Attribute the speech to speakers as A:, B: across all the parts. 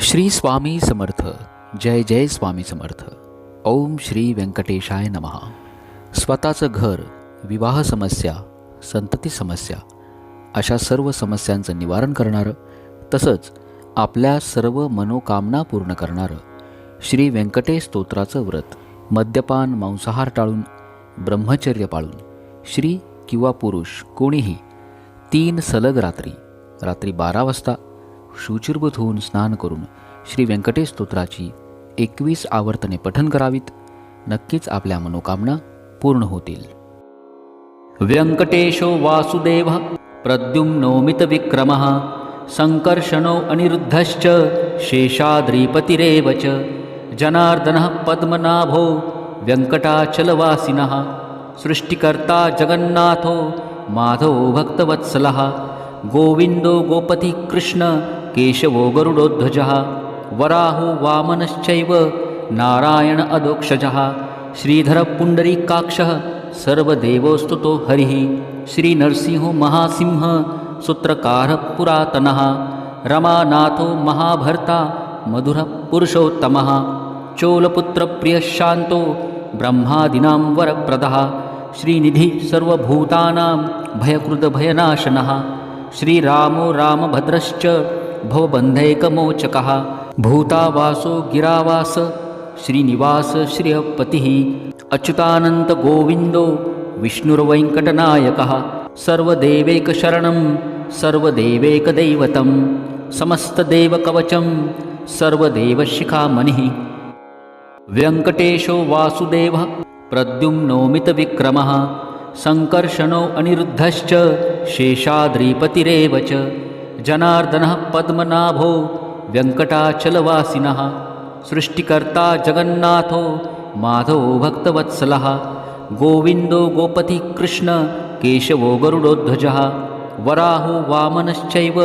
A: श्री स्वामी समर्थ जय जय स्वामी समर्थ. ओम श्री व्यंकटेशाय नमः. स्वतःचं घर विवाह समस्या संतती समस्या अशा सर्व समस्यांचं निवारण करणारं तसंच आपल्या सर्व मनोकामना पूर्ण करणारं श्री व्यंकटेश स्तोत्राचं व्रत मद्यपान मांसाहार टाळून ब्रह्मचर्य पाळून स्त्री किंवा पुरुष कोणीही तीन सलग रात्री रात्री बारा वाजता शुचिर्भूत होऊन स्नान करून श्री व्यंकटेश स्तोत्राची एकवीस आवर्तने पठन करावीत. नक्कीच आपल्या मनोकामना पूर्ण होतील. व्यंकटेशो वासुदेव प्रद्युम्नोमितविक्रमः संकर्षणो अनिरुद्धश्च शेषाद्रीपतिरेव च जनार्दनः पद्मनाभो व्यंकटाचलवासिनः सृष्टिकर्ता जगन्नाथो माधवो भक्तवत्सलः गोविन्दो गोपती कृष्ण केशवो गरुडोध्वजः वराहो वामनश्चैव नारायण अदोक्षजः श्रीधरपुण्डरीकाक्षः सर्वदेवोस्तुतो हरिः श्रीनरसिंहो महासिंह सूत्रकारः पुरातनः रमानाथो महाभर्ता मधुरः पुरुषोत्तमः चोलपुत्रप्रियशान्तो ब्रह्मादीनां वरप्रदः श्रीनिधिः सर्वभूतानां भयकृतभयनाशनः श्रीरामो रामभद्रश्च भवबन्धैकमोचकः। भूतावासो गिरावास श्रीनिवास श्रियपतिः। अच्युतानन्तगोविन्दो विष्णुर्वैङ्कटनायकः। सर्वदेवैकशरणं सर्वदेवैकदैवतं। समस्तदेवकवचं सर्वदेवशिखामणिः। व्यङ्कटेशो वासुदेवः प्रद्युम्नोमितविक्रमः। सङ्कर्षणो अनिरुद्धश्च शेषाद्रिपतिरेव च जनार्दनः पद्मनाभो व्यङ्कटाचलवासिनः सृष्टिकर्ता जगन्नाथो माधवो भक्तवत्सलः गोविन्दो गोपति कृष्ण केशवो गरुडोध्वजः वराहो वामनश्चैव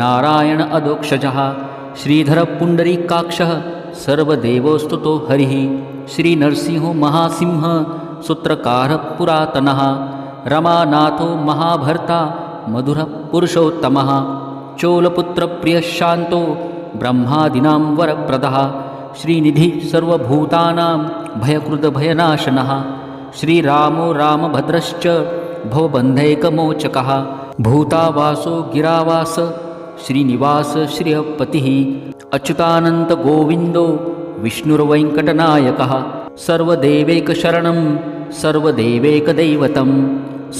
A: नारायण अदोक्षजः श्रीधरपुण्डरीकाक्षः सर्वदेवोस्तुतो हरिः श्रीनरसिंहो महासिंह सूत्रकारः पुरातनः रमानाथो महाभर्ता मधुरः पुरुषोत्तमः चोलपुत्रप्रियशान्तो ब्रह्मादीनां वरप्रदः श्रीनिधिः सर्वभूतानां भयकृतभयनाशनः श्रीरामो रामभद्रश्च भवबन्धैकमोचकः भूतावासो गिरावास श्रीनिवास श्रियपतिः अच्युतानन्तगोविन्दो विष्णुर्वैङ्कटनायकः सर्वदेवैकशरणं सर्वदेवैकदैवतं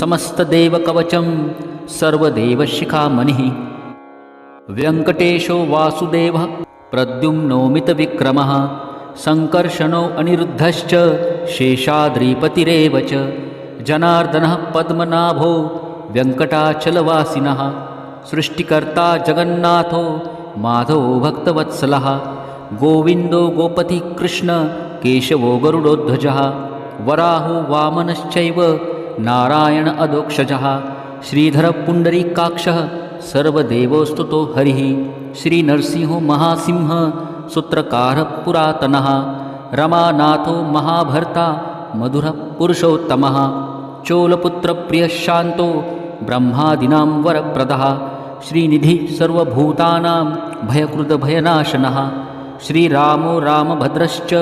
A: समस्तदेवकवचं सर्वदेवशिखामणिः व्यङ्कटेशो वासुदेवः प्रद्युम्नोमितविक्रमः सङ्कर्षणो अनिरुद्धश्च शेषाद्रिपतिरेव च जनार्दनः पद्मनाभो व्यङ्कटाचलवासिनः सृष्टिकर्ता जगन्नाथो माधवो भक्तवत्सलः गोविन्दो गोपति कृष्ण केशवो गरुडोध्वजः वराहो वामनश्चैव नारायण अदोक्षजः श्रीधरपुण्डरीकाक्षः सर्वदेवोस्तुतो हरिः। श्रीनरसिंहो महासिंह, सूत्रकारः पुरातनः। रमानाथो महाभर्ता मधुरः पुरुषोत्तमः चोलपुत्रप्रियशान्तो ब्रह्मादीनां वरप्रदः। श्रीनिधिः सर्वभूतानां भयकृतभयनाशनः श्रीरामो रामभद्रश्च,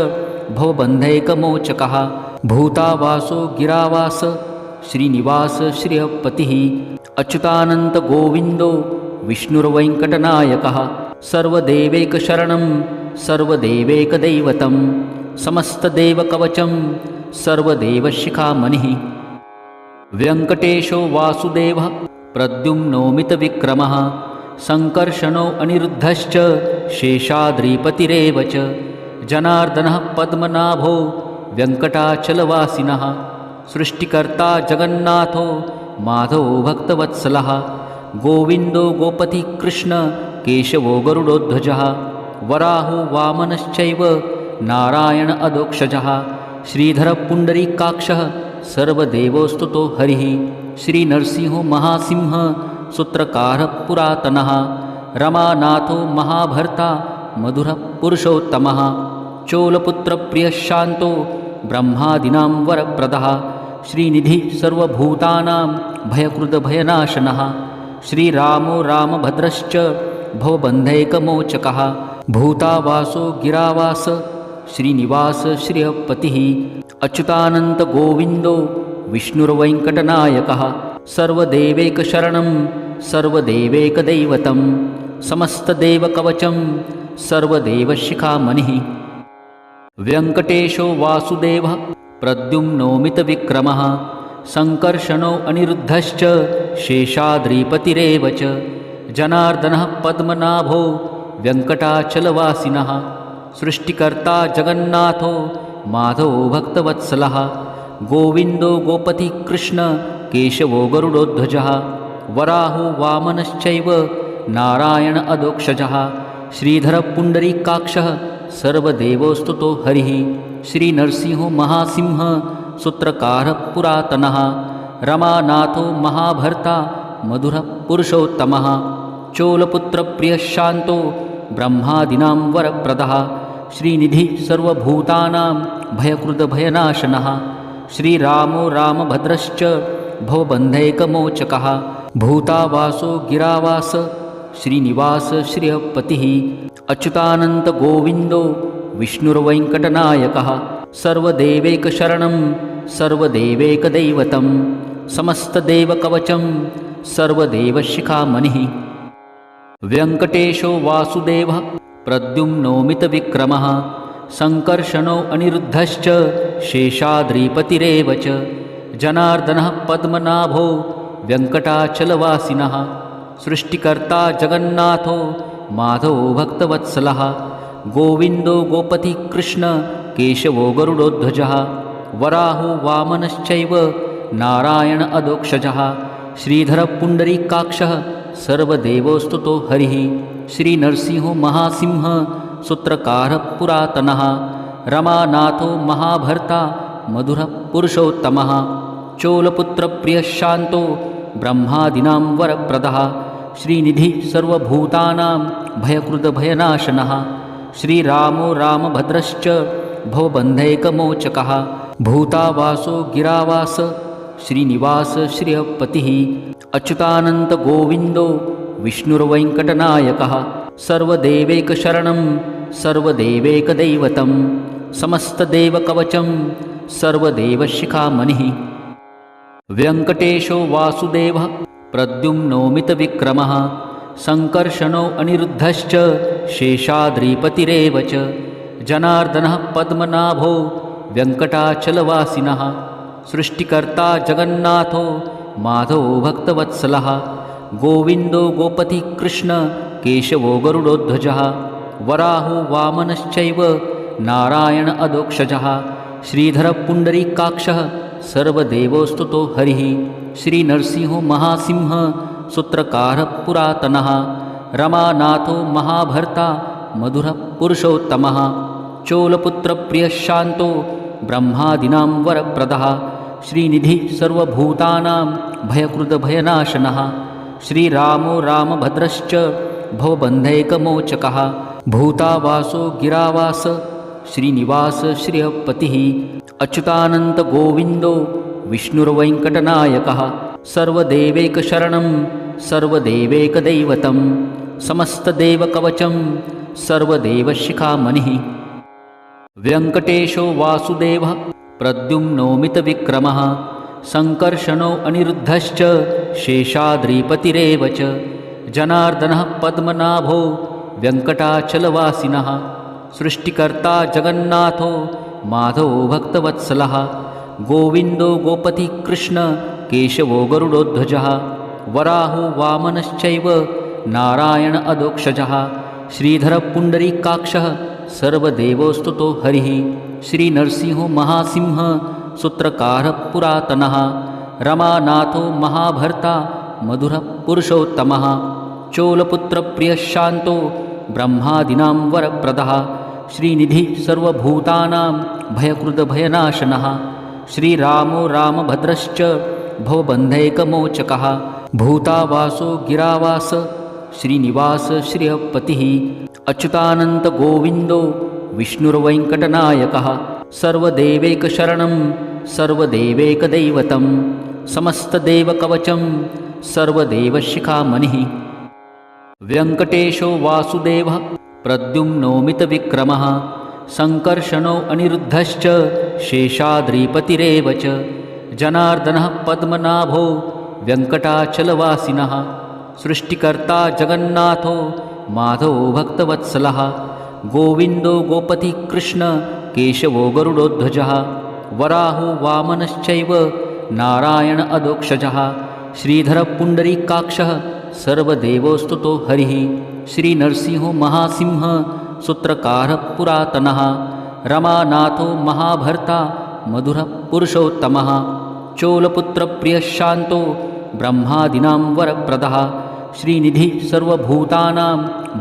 A: भवबन्धैकमोचकः। भूतावासो गिरावास श्रीनिवास श्रियपतिः अच्युतानन्तगोविन्दो विष्णुर्वैङ्कटनायकः सर्वदेवैकशरणं सर्वदेवैकदैवतं समस्तदेवकवचं सर्वदेवशिखामणिः। व्यङ्कटेशो वासुदेवः प्रद्युम्नोमितविक्रमः सङ्कर्षणो अनिरुद्धश्च शेषाद्रिपतिरेव च जनार्दनः पद्मनाभो व्यङ्कटाचलवासिनः सृष्टिकर्ता जगन्नाथो माधवो भक्तवत्सलः गोविन्दो गोपति कृष्ण केशवो गरुडोध्वजः वराहो वामनश्चैव नारायण अदोक्षजः श्रीधरपुण्डरीकाक्षः सर्वदेवोस्तुतो हरिः श्रीनरसिंहो महासिंह सूत्रकारः पुरातनः रमानाथो महाभर्ता मधुरः पुरुषोत्तमः चोलपुत्रप्रियशान्तो ब्रह्मादीनां वरप्रदः श्रीनिधिः सर्वभूतानां भयकृतभयनाशनः श्रीरामो रामभद्रश्च भवबन्धैकमोचकः। भूतावासो गिरावास श्रीनिवास श्रियपतिः। अच्युतानन्तगोविन्दो विष्णुर्वैङ्कटनायकः। सर्वदेवैकशरणं सर्वदेवैकदैवतं समस्तदेवकवचं सर्वदेवशिखामणिः। व्यङ्कटेशो वासुदेवः प्रद्युम्नोमितविक्रमः सङ्कर्षणो अनिरुद्धश्च शेषाद्रिपतिरेव च। जनार्दनः पद्मनाभो व्यङ्कटाचलवासिनः सृष्टिकर्ता जगन्नाथो माधवो भक्तवत्सलः गोविन्दो गोपतिकृष्ण केशवो गरुडोध्वजः वराहो वामनश्चैव नारायण अदोक्षजः श्रीधरपुण्डरीकाक्षः सर्वदेवोस्तुतो हरिः श्रीनरसिंहो महासिंह सूत्रकारः पुरातनः रमानाथो महाभर्ता मधुरः पुरुषोत्तमः चोलपुत्रप्रियः ब्रह्मादीनां वरप्रदः श्रीनिधिः सर्वभूतानां भयकृतभयनाशनः श्रीरामो रामभद्रश्च भवबन्धैकमोचकः भूतावासो गिरावास श्रीनिवास श्रियपतिः अच्युतानन्तगोविन्दो विष्णुर्वैङ्कटनायकः सर्वदेवैकशरणं सर्वदेवैकदैवतं समस्तदेवकवचं सर्वदेवशिखामणिः। व्यङ्कटेशो वासुदेवः प्रद्युम्नोमितविक्रमः सङ्कर्षणो अनिरुद्धश्च शेषाद्रिपतिरेव च जनार्दनः पद्मनाभो व्यङ्कटाचलवासिनः सृष्टिकर्ता जगन्नाथो माधवो भक्तवत्सलः गोविन्दो गोपतिकृष्ण केशवो गरुडोध्वजः वराहो वामनश्चैव नारायण अदोक्षजः श्रीधरपुण्डरीकाक्षः सर्वदेवोस्तुतो हरिः श्रीनरसिंहो महासिंह सूत्रकारः पुरातनः रमानाथो महाभर्ता मधुरः पुरुषोत्तमः चोलपुत्रप्रियः शान्तो ब्रह्मादीनां वरप्रदः श्रीनिधिः सर्वभूतानां भयकृतभयनाशनः श्रीरामो रामभद्रश्च भवबन्धैकमोचकः। भूतावासो गिरावास श्रीनिवास श्रियपतिः। अच्युतानन्तगोविन्दो विष्णुर्वैङ्कटनायकः। सर्वदेवैकशरणं सर्वदेवैकदैवतं समस्तदेवकवचं सर्वदेवशिखामणिः। व्यङ्कटेशो वासुदेवः प्रद्युम्नोमितविक्रमः सङ्कर्षणो अनिरुद्धश्च शेषाद्रिपतिरेव च। जनार्दनः पद्मनाभो व्यङ्कटाचलवासिनः सृष्टिकर्ता जगन्नाथो माधवो भक्तवत्सलः गोविन्दो गोपतिकृष्ण केशवो गरुडोध्वजः वराहो वामनश्चैव नारायण अदोक्षजः श्रीधरपुण्डरीकाक्षः सर्वदेवोस्तुतो हरिः श्रीनरसिंहो महासिंह सूत्रकारः पुरातनः रमानाथो महाभर्ता मधुरः पुरुषोत्तमः चोलपुत्रप्रियः शान्तो ब्रह्मादीनां वरप्रदः श्रीनिधिः सर्वभूतानां भयकृतभयनाशनः श्रीरामो रामभद्रश्च भवबन्धैकमोचकः भूतावासो गिरावास श्रीनिवास श्रियपतिः अच्युतानन्तगोविन्दो विष्णुर्वैङ्कटनायकः सर्वदेवैकशरणं सर्वदेवैकदैवतं समस्तदेवकवचं सर्वदेवशिखामणिः। व्यङ्कटेशो वासुदेवः प्रद्युम्नोमितविक्रमः सङ्कर्षणो अनिरुद्धश्च शेषाद्रिपतिरेव च जनार्दनः पद्मनाभो व्यङ्कटाचलवासिनः सृष्टिकर्ता जगन्नाथो माधवो भक्तवत्सलः गोविन्दो गोपतिकृष्ण केशवो गरुडोध्वजः वराहो वामनश्चैव नारायण अदोक्षजः श्रीधरपुण्डरीकाक्षः सर्वदेवोस्तुतो हरिः श्रीनरसिंहो महासिंह सूत्रकारः पुरातनः रमानाथो महाभर्ता मधुरः पुरुषोत्तमः चोलपुत्रप्रियः शान्तो ब्रह्मादीनां वरप्रदः श्रीनिधिः सर्वभूतानां भयकृतभयनाशनः श्रीरामो रामभद्रश्च भवबन्धैकमोचकः। भूतावासो गिरावास श्रीनिवास श्रियपतिः अच्युतानन्तगोविन्दो विष्णुर्वैङ्कटनायकः। सर्वदेवैकशरणं सर्वदेवैकदैवतं समस्तदेवकवचं सर्वदेवशिखामणिः। व्यङ्कटेशो वासुदेवः प्रद्युम्नोमितविक्रमः सङ्कर्षणो अनिरुद्धश्च शेषाद्रिपतिरेव च जनार्दनः पद्मनाभो व्यङ्कटाचलवासिनः सृष्टिकर्ता जगन्नाथो माधवो भक्तवत्सलः गोविन्दो गोपति कृष्ण केशवो गरुडोध्वजः वराहो वामनश्चैव नारायण अदोक्षजः श्रीधरपुण्डरीकाक्षः सर्वदेवोस्तुतो हरिः श्रीनरसिंहो महासिंह सूत्रकारः पुरातनः रमानाथो महाभर्ता मधुरः पुरुषोत्तमः चोलपुत्रप्रियशान्तो ब्रह्मादीनां वरप्रदः श्रीनिधि सर्वभूतानां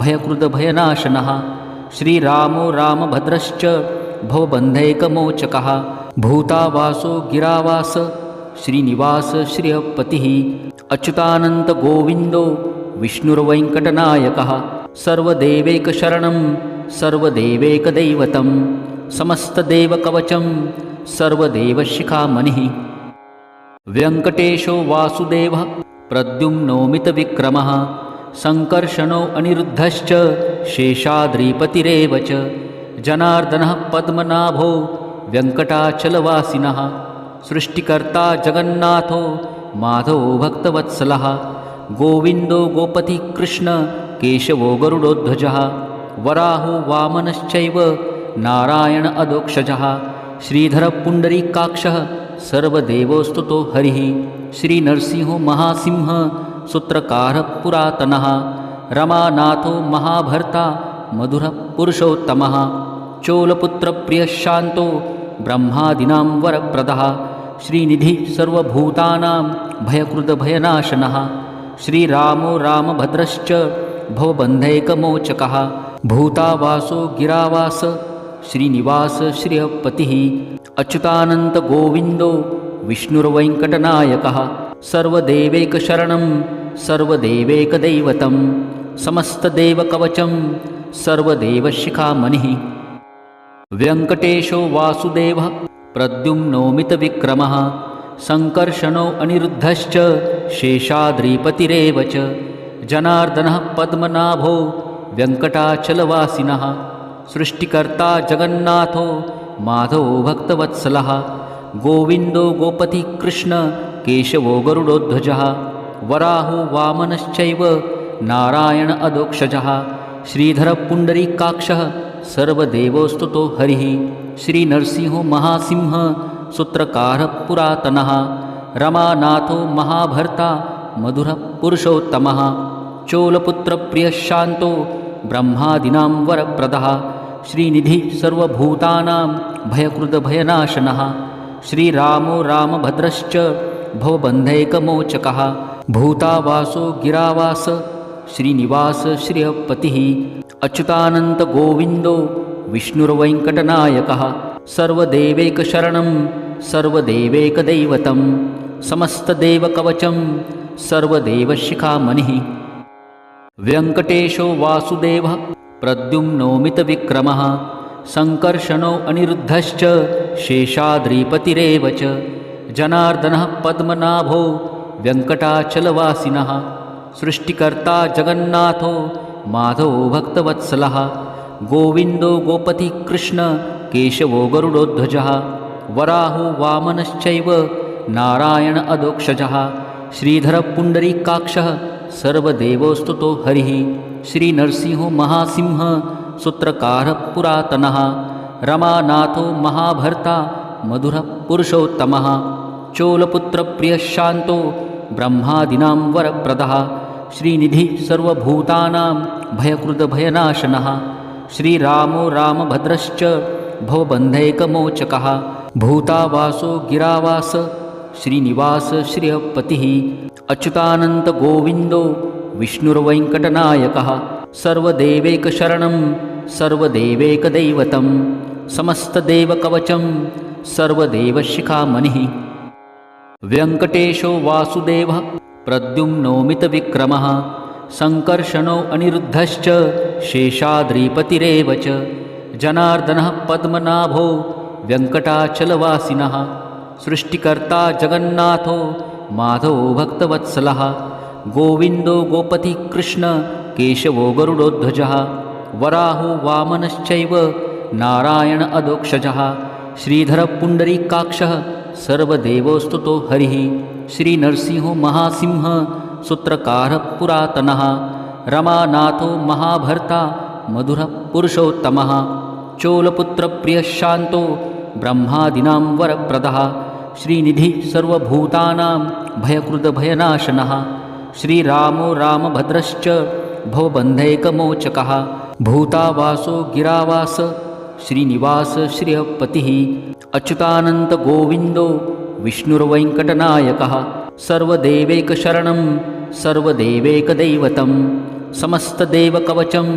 A: भयकृतभयनाशनः श्रीरामो रामभद्रश्च भवबन्धैकमोचकः भूतावासो गिरावास श्रीनिवास श्रियपतिः अच्युतानन्तगोविन्दो विष्णुर्वैङ्कटनायकः सर्वदेवैकशरणं सर्वदेवैकदैवतं समस्तदेवकवचं सर्वदेवशिखामणिः व्यङ्कटेशो वासुदेवः प्रद्युम्नोमितविक्रमः सङ्कर्षणो अनिरुद्धश्च शेषाद्रिपतिरेव च। जनार्दनः पद्मनाभो व्यङ्कटाचलवासिनः सृष्टिकर्ता जगन्नाथो माधवो भक्तवत्सलः गोविन्दो गोपति कृष्ण केशवो गरुडोध्वजः वराहो वामनश्चैव नारायण अदोक्षजः श्रीधरपुण्डरीकाक्षः सर्वदेवोस्तुतो हरिः। श्रीनरसिंहो महासिंह, सूत्रकारः पुरातनः। रमानाथो महाभर्ता मधुरः पुरुषोत्तमः चोलपुत्रप्रियशान्तो ब्रह्मादीनां वरप्रदः। श्रीनिधि सर्वभूतानां भयकृतभयनाशनः श्रीरामो रामभद्रश्च भवबन्धैकमोचकः। भूतावासो गिरावास श्रीनिवास श्रियपतिः अच्युतानन्तगोविन्दो विष्णुर्वैङ्कटनायकः सर्वदेवैकशरणं सर्वदेवैकदैवतं समस्तदेवकवचं सर्वदेवशिखामणिः। व्यङ्कटेशो वासुदेवः प्रद्युम्नोमितविक्रमः सङ्कर्षणो अनिरुद्धश्च शेषाद्रिपतिरेव च जनार्दनः पद्मनाभो व्यङ्कटाचलवासिनः सृष्टिकर्ता जगन्नाथो माधवो भक्तवत्सलः गोविन्दो गोपति कृष्ण केशवो गरुडोध्वजः वराहो वामनश्चैव नारायण अदोक्षजः श्रीधरपुण्डरीकाक्षः सर्वदेवोस्तुतो हरिः श्रीनरसिंहो महासिंह सूत्रकारः पुरातनः रमानाथो महाभर्ता मधुरः पुरुषोत्तमः चोलपुत्रप्रियशान्तो ब्रह्मादीनां वरप्रदः श्रीनिधि सर्वभूतानां भयकृतभयनाशनः श्रीरामो रामभद्रश्च भवबन्धैकमोचकः भूतावासो गिरावास श्रीनिवास श्रियपतिः अच्युतानन्तगोविन्दो विष्णुर्वैङ्कटनायकः सर्वदेवैकशरणं सर्वदेवैकदैवतं समस्तदेवकवचं सर्वदेवशिखामणिः व्यङ्कटेशो वासुदेवः प्रद्युम्नोमितविक्रमः सङ्कर्षणो अनिरुद्धश्च शेषाद्रिपतिरेव च जनार्दनः पद्मनाभो व्यङ्कटाचलवासिनः सृष्टिकर्ता जगन्नाथो माधवो भक्तवत्सलः गोविन्दो गोपति कृष्ण केशवो गरुडोध्वजः वराहो वामनश्चैव नारायण अदोक्षजः श्रीधरपुण्डरीकाक्षः सर्वदेवोस्तुतो हरिः। श्रीनरसिंहो महासिंह सूत्रकारः पुरातनः रमानाथो महाभर्ता मधुरः पुरुषोत्तमः चोलपुत्रप्रियशान्तो ब्रह्मादीनां वरप्रदः श्रीनिधि सर्वभूतानां भयकृतभयनाशनः श्रीरामो रामभद्रश्च भवबन्धैकमोचकः भूतावासो गिरावास श्रीनिवास श्रियपतिः अच्युतानन्तगोविन्दो विष्णुर्वैङ्कटनायकः सर्वदेवैकशरणं सर्वदेवैकदैवतं समस्तदेवकवचं सर्वदेवशिखामणिः। व्यङ्कटेशो वासुदेवः प्रद्युम्नोमितविक्रमः सङ्कर्षणो अनिरुद्धश्च शेषाद्रिपतिरेव च जनार्दनः पद्मनाभो व्यङ्कटाचलवासिनः सृष्टिकर्ता जगन्नाथो माधवो भक्तवत्सलः। गोविन्दो गोपति कृष्ण केशवो गरुडोध्वजः। वराहो वामनश्चैव नारायण अदोक्षजः श्रीधरपुण्डरीकाक्षः सर्वदेवोस्तुतो हरिः। श्रीनरसिंहो महासिंह सूत्रकारः पुरातनः। रमानाथो महाभर्ता मधुरः पुरुषोत्तमः। चोलपुत्रप्रियशान्तो ब्रह्मादीनां वरप्रदः श्रीनिधिः सर्वभूतानां भयकृतभयनाशनः श्रीरामो रामभद्रश्च भवबन्धैकमोचकः भूतावासो गिरावास श्रीनिवास श्रियपतिः अच्युतानन्तगोविन्दो विष्णुर्वैङ्कटनायकः सर्वदेवैकशरणं सर्वदेवैकदैवतं समस्तदेवकवचं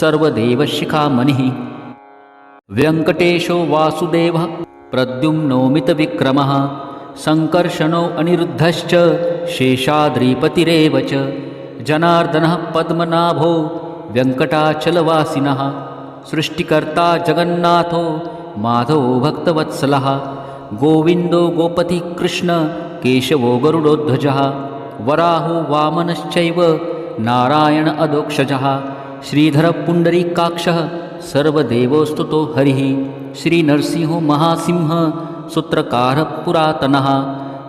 A: सर्वदेवशिखामणिः। व्यङ्कटेशो वासुदेवः प्रद्युम्नोमितविक्रमः सङ्कर्षणो अनिरुद्धश्च शेषाद्रिपतिरेव च जनार्दनः पद्मनाभो व्यङ्कटाचलवासिनः सृष्टिकर्ता जगन्नाथो माधवो भक्तवत्सलः गोविन्दो गोपतिकृष्ण केशवो गरुडोध्वजः वराहो वामनश्चैव नारायण अदोक्षजः श्रीधरपुण्डरीकाक्षः सर्वदेवोस्तुतो हरिः। श्रीनरसिंहो महासिंह सूत्रकारः पुरातनः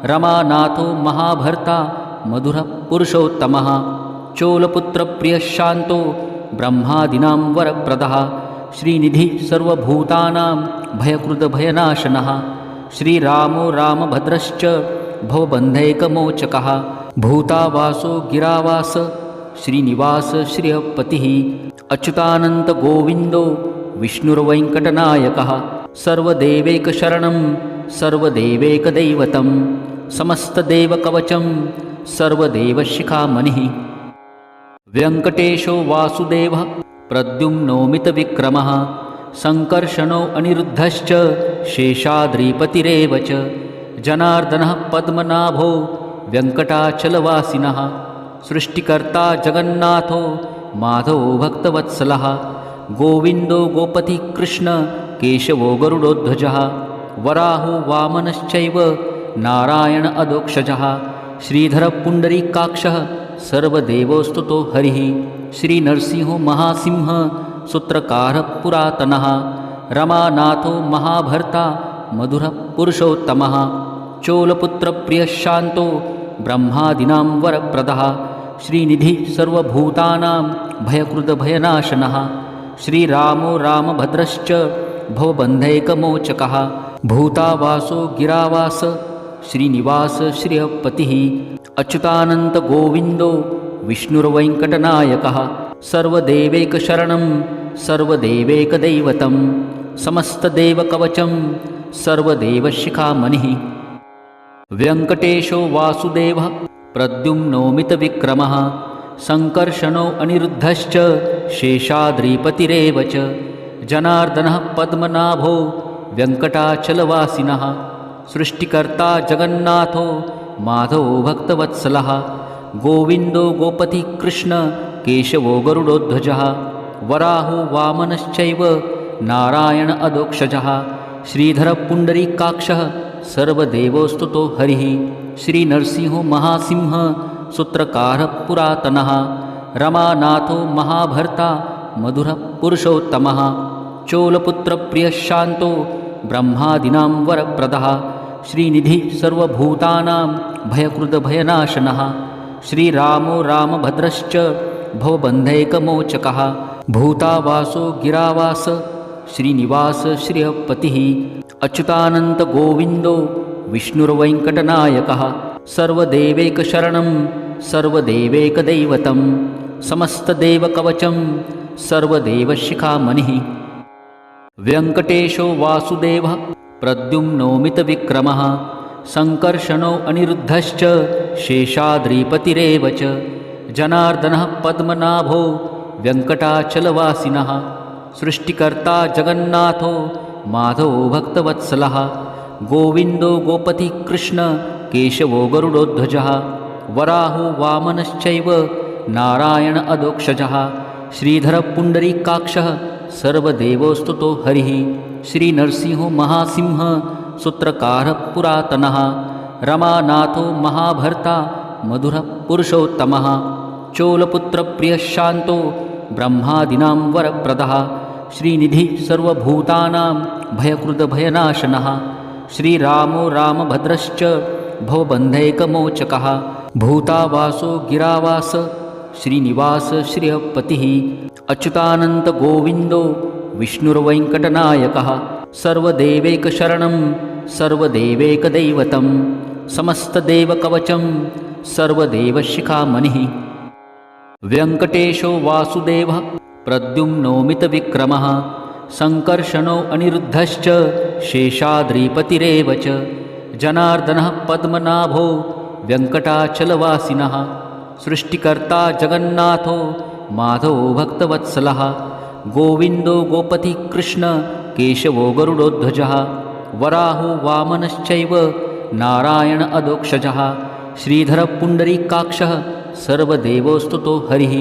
A: रमानाथो महाभर्ता मधुरः पुरुषोत्तमः चोलपुत्रप्रियशान्तो, ब्रह्मादीनां वरप्रदः, श्रीनिधिः सर्वभूतानां भयकृतभयनाशनः श्रीरामो रामभद्रश्च, भवबन्धैकमोचकः, भूतावासो गिरावास, श्रीनिवास श्रियपतिः। अच्युतानन्तगोविन्दो विष्णुर्वैङ्कटनायकः सर्वदेवैकशरणं सर्वदेवैकदैवतं समस्तदेवकवचं सर्वदेवशिखामणिः। व्यङ्कटेशो वासुदेवः प्रद्युम्नोमितविक्रमः सङ्कर्षणो अनिरुद्धश्च शेषाद्रिपतिरेव च जनार्दनः पद्मनाभो व्यङ्कटाचलवासिनः सृष्टिकर्ता जगन्नाथो माधवो भक्तवत्सलः गोविन्दो गोपतिकृष्ण केशवो गरुडोध्वजः वराहो वामनश्चैव नारायण अदोक्षजः श्रीधरपुण्डरीकाक्षः सर्वदेवोस्तुतो हरिः श्रीनरसिंहो महासिंह सूत्रकारः पुरातनः रमानाथो महाभर्ता मधुरः पुरुषोत्तमः चोलपुत्रप्रियशान्तो ब्रह्मादीनां वरप्रदः श्रीनिधिः सर्वभूतानां भयकृतभयनाशनः। श्रीरामो रामभद्रश्च भवबन्धैकमोचकः। भूतावासो गिरावास श्रीनिवास श्रियपतिः। अच्युतानन्तगोविन्दो विष्णुर्वैङ्कटनायकः। सर्वदेवैकशरणं सर्वदेवैकदैवतं समस्तदेवकवचं सर्वदेवशिखामणिः। व्यङ्कटेशो वासुदेवः प्रद्युम्नोमितविक्रमः सङ्कर्षणो अनिरुद्धश्च शेषाद्रिपतिरेव च। जनार्दनः पद्मनाभो व्यङ्कटाचलवासिनः सृष्टिकर्ता जगन्नाथो माधवो भक्तवत्सलः गोविन्दो गोपतिकृष्ण केशवो गरुडोध्वजः वराहो वामनश्चैव नारायण अदोक्षजः श्रीधरपुण्डरीकाक्षः सर्वदेवोस्तुतो हरिः। श्रीनरसिंहो महासिंह, सूत्रकारः पुरातनः। रमानाथो महाभर्ता मधुरः पुरुषोत्तमः चोलपुत्रप्रियशान्तो ब्रह्मादीनां वरप्रदः। श्रीनिधिः सर्वभूतानां भयकृतभयनाशनः श्रीरामो रामभद्रश्च भवबन्धैकमोचकः। भूतावासो गिरावास श्रीनिवास श्रियपतिः। अच्युतानन्तगोविन्दो विष्णुर्वैङ्कटनायकः सर्वदेवैकशरणं सर्वदेवैकदैवतं समस्तदेवकवचं सर्वदेवशिखामणिः। व्यङ्कटेशो वासुदेवः प्रद्युम्नोमितविक्रमः सङ्कर्षणो अनिरुद्धश्च शेषाद्रिपतिरेव च जनार्दनः पद्मनाभो व्यङ्कटाचलवासिनः सृष्टिकर्ता जगन्नाथो माधवो भक्तवत्सलः गोविन्दो गोपतिकृष्ण केशवो गरुडोध्वजः वराहो वामनश्चैव नारायण अदोक्षजः श्रीधरपुण्डरीकाक्षः सर्वदेवोस्तुतो हरिः श्रीनरसिंहो महासिंह सूत्रकारः पुरातनः रमानाथो महाभर्ता मधुरः पुरुषोत्तमः चोलपुत्रप्रियशान्तो ब्रह्मादीनां वरप्रदः श्रीनिधिः सर्वभूतानां भयकृतभयनाशनः श्रीरामो रामभद्रश्च भवबन्धैकमोचकः। भूतावासो गिरावास श्रीनिवास श्रियपतिः अच्युतानन्तगोविन्दो विष्णुर्वैङ्कटनायकः। सर्वदेवैकशरणं सर्वदेवैकदैवतं समस्तदेवकवचं सर्वदेवशिखामणिः। व्यङ्कटेशो वासुदेवः प्रद्युम्नोमितविक्रमः सङ्कर्षणो अनिरुद्धश्च शेषाद्रिपतिरेव च। जनार्दनः पद्मनाभो व्यङ्कटाचलवासिनः सृष्टिकर्ता जगन्नाथो माधवो भक्तवत्सलः। गोविन्दो गोपतिः कृष्ण केशवो गरुडोध्वजः। वराहो वामनश्चैव नारायण अदोक्षजः श्रीधरपुण्डरीकाक्षः सर्वदेवोस्तुतो हरिः।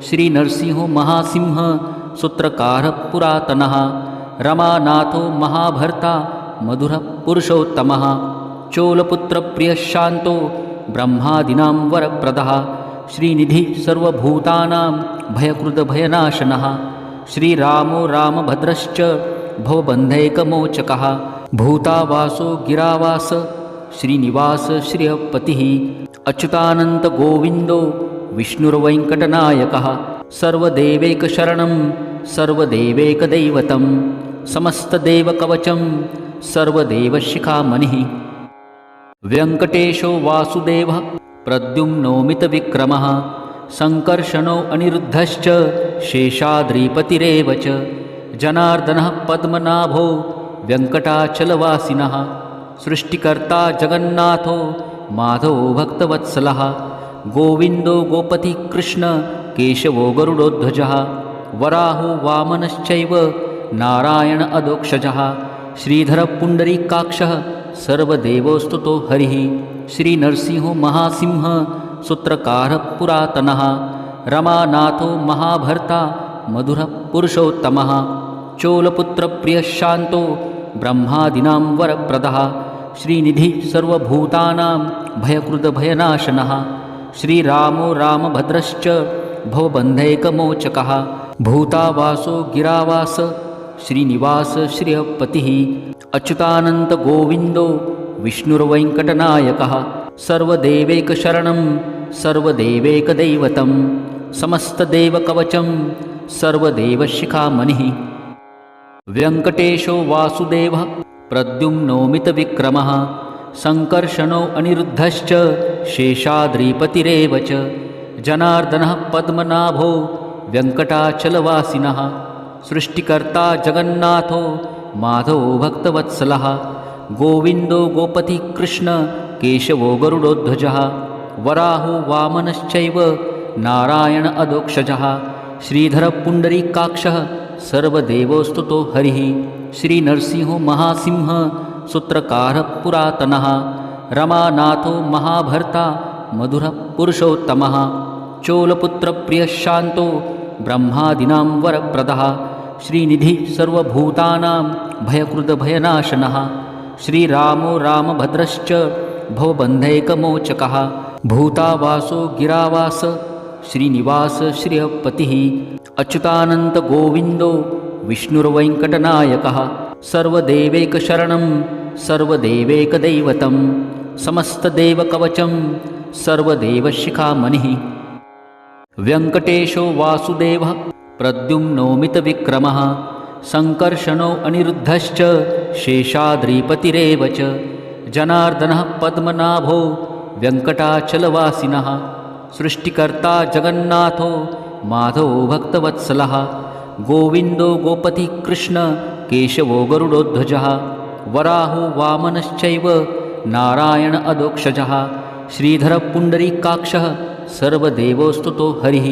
A: श्रीनरसिंहो महासिंह, सूत्रकारः पुरातनः। रमानाथो महाभर्ता मधुरः पुरुषोत्तमः चोलपुत्रप्रियः ब्रह्मादीनां वरप्रदः। श्रीनिधिः सर्वभूतानां भयकृतभयनाशनः श्रीरामो रामभद्रश्च भवबन्धैकमोचकः। भूतावासो गिरावास श्रीनिवास श्रियपतिः। अच्युतानन्तगोविन्दो विष्णुर्वैङ्कटनायकः सर्वदेवैकशरणं सर्वदेवैकदैवतं समस्तदेवकवचं सर्वदेवशिखामणिः। व्यङ्कटेशो वासुदेवः प्रद्युम्नोमितविक्रमः सङ्कर्षणो अनिरुद्धश्च शेषाद्रिपतिरेव च जनार्दनः पद्मनाभो व्यङ्कटाचलवासिनः सृष्टिकर्ता जगन्नाथो माधवो भक्तवत्सलः गोविन्दो गोपतिः कृष्ण केशवो गरुडोध्वजः वराहो वामनश्चैव नारायण अदोक्षजः श्रीधरपुण्डरीकाक्षः सर्वदेवोस्तुतो हरिः श्रीनरसिंहो महासिंह सूत्रकारः पुरातनः रमानाथो महाभर्ता मधुरः पुरुषोत्तमः चोलपुत्रप्रियः शान्तो ब्रह्मादीनां वरप्रदः श्रीनिधिः सर्वभूतानां भयकृतभयनाशनः। श्रीरामो रामभद्रश्च भवबन्धैकमोचकः। भूतावासो गिरावास श्रीनिवास श्रियपतिः। अच्युतानन्तगोविन्दो विष्णुर्वैङ्कटनायकः। सर्वदेवैकशरणं सर्वदेवैकदैवतं समस्तदेवकवचं सर्वदेवशिखामणिः। व्यङ्कटेशो वासुदेवः प्रद्युम्नोमितविक्रमः सङ्कर्षणो अनिरुद्धश्च शेषाद्रिपतिरेव च जनार्दनः पद्मनाभो व्यङ्कटाचलवासिनः सृष्टिकर्ता जगन्नाथो माधवो भक्तवत्सलः गोविन्दो गोपतिः कृष्ण केशवो गरुडोध्वजः वराहो वामनश्चैव नारायण अदोक्षजः श्रीधरपुण्डरीकाक्षः सर्वदेवोस्तुतो हरिः श्रीनरसिंहो महासिंह सूत्रकारः पुरातनः रमानाथो महाभर्ता मधुरः पुरुषोत्तमः चोलपुत्रप्रियः शान्तो ब्रह्मादीनां वरप्रदः श्रीनिधिः सर्वभूतानां भयकृतभयनाशनः श्रीरामो रामभद्रश्च भवबन्धैकमोचकः भूतावासो गिरावास श्रीनिवास श्रियपतिः अच्युतानन्तगोविन्दो विष्णुर्वैङ्कटनायकः। सर्वदेवैकशरणं सर्वदेवैकदैवतं समस्तदेवकवचं सर्वदेवशिखामणिः। व्यङ्कटेशो वासुदेवः प्रद्युम्नोमितविक्रमः सङ्कर्षणो अनिरुद्धश्च शेषाद्रिपतिरेव च। जनार्दनः पद्मनाभो व्यङ्कटाचलवासिनः सृष्टिकर्ता जगन्नाथो माधवो भक्तवत्सलः गोविन्दो गोपतिः कृष्ण केशवो गरुडोध्वजः वराहो वामनश्चैव नारायण अदोक्षजः श्रीधरपुण्डरीकाक्षः सर्वदेवोस्तुतो हरिः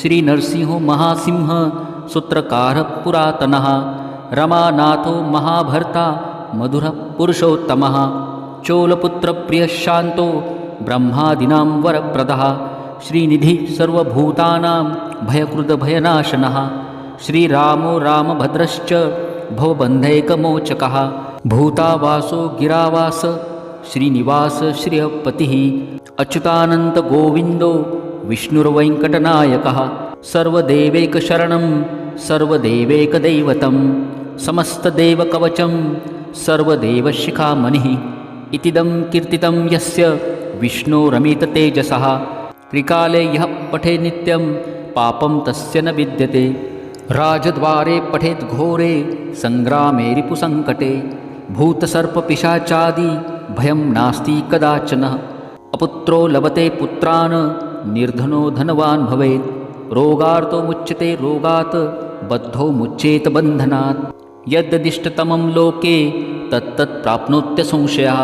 A: श्रीनरसिंहो महासिंह सूत्रकारः पुरातनः रमानाथो महाभर्ता मधुरः पुरुषोत्तमः चोलपुत्रप्रियः शान्तो ब्रह्मादीनां वरप्रदः श्रीनिधिः सर्वभूतानां भयकृतभयनाशनः श्रीरामो रामभद्रश्च भवबन्धैकमोचकः। भूतावासो गिरावास श्रीनिवास श्रियपतिः। अच्युतानन्तगोविन्दो विष्णुर्वैङ्कटनायकः। सर्वदेवैकशरणं सर्वदेवैकदैवतं। समस्तदेवकवचं सर्वदेवशिखामणिः। इतिदं कीर्तितं यस्य विष्णोरमिततेजसः। त्रिकाले यः पठे नित्यं पापं तस्य न विद्यते राजद्वारे पठेत् घोरे सङ्ग्रामे रिपुसङ्कटे भूतसर्पपिशाचादि भयं नास्ति कदाचन। अपुत्रो लभते पुत्रान् निर्धनो धनवान् भवेत्। रोगार्तो मुच्यते रोगात् बद्धो मुच्येत बन्धनात्। यद्दिष्टतमं लोके तत्तत् प्राप्नोत्य संशयः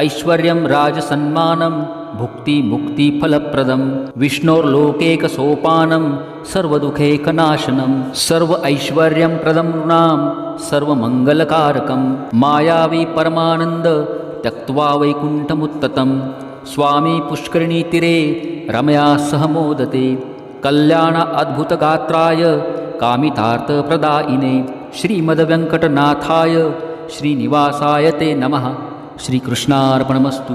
A: ऐश्वर्यं राजसन्मानं भुक्तिमुक्तिफलप्रदं विष्णोर्लोकेकसोपानं सर्वदुःखैकनाशनं सर्व ऐश्वर्यं प्रदं नृणां सर्वमङ्गलकारकं मायावी परमानन्द त्यक्त्वा वैकुण्ठमुत्ततं स्वामी पुष्करिणीतीरे रमया सह मोदते कल्याण अद्भुतगात्राय कामितार्थप्रदायिने श्रीमद्वेङ्कटनाथाय श्रीनिवासाय ते नमः। श्रीकृष्णार्पणमस्तु।